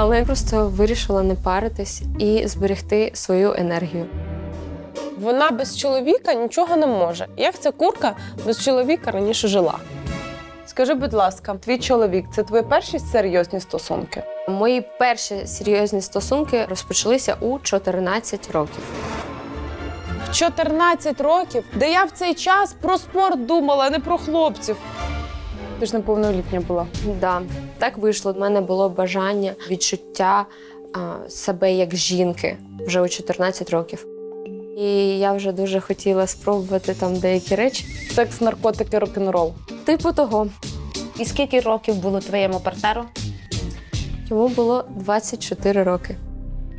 Але я просто вирішила не паритись і зберегти свою енергію. Вона без чоловіка нічого не може. Як ця курка без чоловіка раніше жила? Скажи, будь ласка, твій чоловік це твої перші серйозні стосунки? Мої перші серйозні стосунки розпочалися у 14 років. В 14 років, де я в цей час про спорт думала, а не про хлопців. Ти ж неповнолітня була. Да, так вийшло. У мене було бажання, відчуття а, себе як жінки вже у 14 років. І я вже дуже хотіла спробувати там деякі речі. Секс, наркотики, рок-н-рол. Типу того, І скільки років було твоєму партнеру? йому було 24 роки.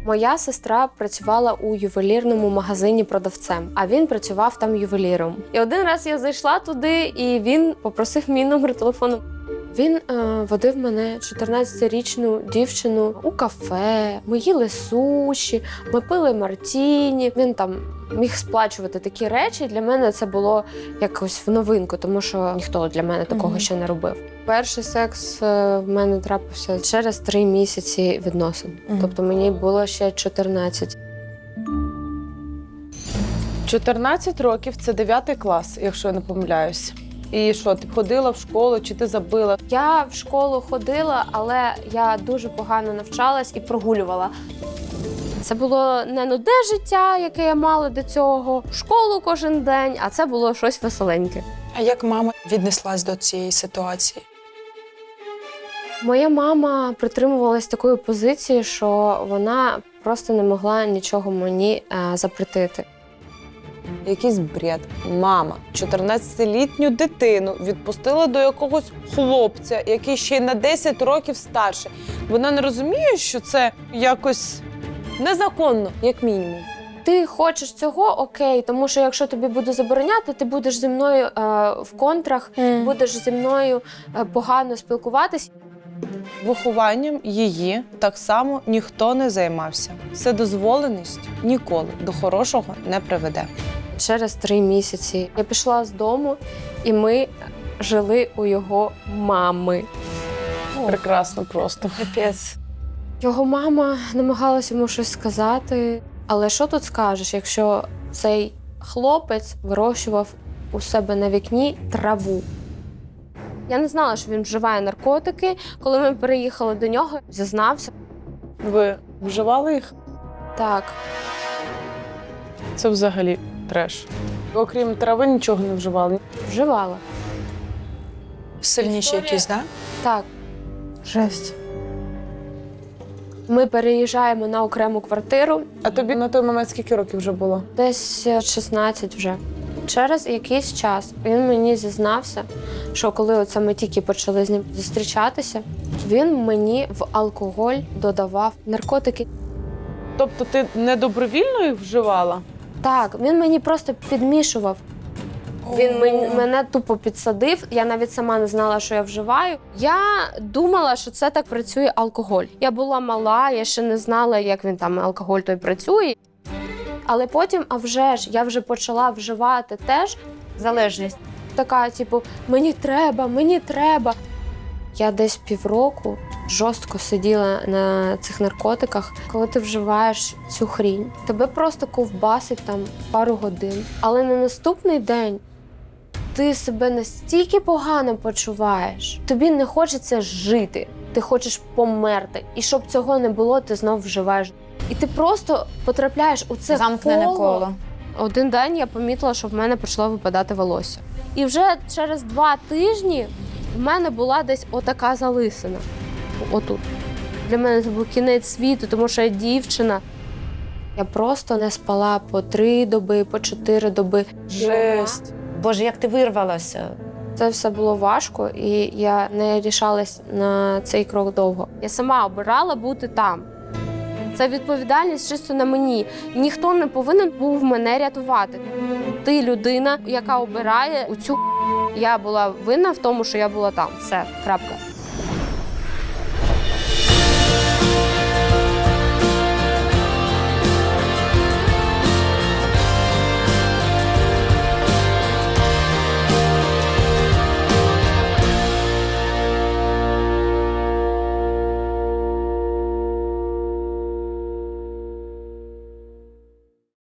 Моя сестра працювала у ювелірному магазині продавцем, а він працював там ювеліром. І один раз я зайшла туди, і він попросив мій номер телефону. Він е, водив мене 14-річну дівчину у кафе. Ми їли суші, ми пили мартіні. Він там міг сплачувати такі речі. Для мене це було якось в новинку, тому що ніхто для мене такого Мгм. ще не робив. Перший секс е, в мене трапився через три місяці відносин. Мгм. Тобто мені було ще 14. 14 років це 9 клас, якщо я не помиляюсь. І що, ти ходила в школу чи ти забила? Я в школу ходила, але я дуже погано навчалась і прогулювала. Це було не нудне життя, яке я мала до цього, школу кожен день, а це було щось веселеньке. А як мама віднеслась до цієї ситуації? Моя мама притримувалась такої позиції, що вона просто не могла нічого мені е, запретити. Якийсь бред. Мама 14-літню дитину відпустила до якогось хлопця, який ще й на 10 років старший. Вона не розуміє, що це якось незаконно, як мінімум. Ти хочеш цього, окей, тому що якщо тобі буду забороняти, ти будеш зі мною е, в контрах, будеш зі мною е, погано спілкуватись. Вихованням її так само ніхто не займався. Вседозволеність ніколи до хорошого не приведе. Через три місяці я пішла з дому, і ми жили у його мами. Прекрасно просто. Капець. Його мама намагалася йому щось сказати. Але що тут скажеш, якщо цей хлопець вирощував у себе на вікні траву? Я не знала, що він вживає наркотики. Коли ми переїхали до нього, зізнався. Ви вживали їх? Так, Це взагалі треш. Окрім трави, нічого не вживали. вживала. Сильніші Історія- якісь, так? Так, Жесть. ми переїжджаємо на окрему квартиру, А тобі на той момент скільки років вже було? десь е, 16 вже. Через якийсь час він мені зізнався, що коли оце ми тільки почали з ним зустрічатися, він мені в алкоголь додавав наркотики. Тобто ти не добровільно їх вживала? Так, він мені просто підмішував. Він мен- мене тупо підсадив. Я навіть сама не знала, що я вживаю. Я думала, що це так працює алкоголь. Я була мала, я ще не знала, як він там алкоголь той працює. Але потім, а вже ж, я вже почала вживати теж Залежність. така, типу, мені треба, мені треба. Я десь півроку жорстко сиділа на цих наркотиках. Коли ти вживаєш цю хрінь, тебе просто ковбасить там пару годин. Але на наступний день ти себе настільки погано почуваєш, тобі не хочеться жити, ти хочеш померти. І щоб цього не було, ти знов вживаєш. І ти просто потрапляєш у це Замкнене коло. один день я помітила, що в мене почало випадати волосся. І вже через два тижні в мене була десь отака залисина. Отут. Для мене це був кінець світу, тому що я дівчина. Я просто не спала по три доби, по чотири доби. Жесть. Боже, як ти вирвалася? Це все було важко, і я не рішалась на цей крок довго. Я сама обирала бути там. Це відповідальність чисто на мені. Ніхто не повинен був мене рятувати. Ти людина, яка обирає у цю. Я була винна в тому, що я була там. Все, крапка.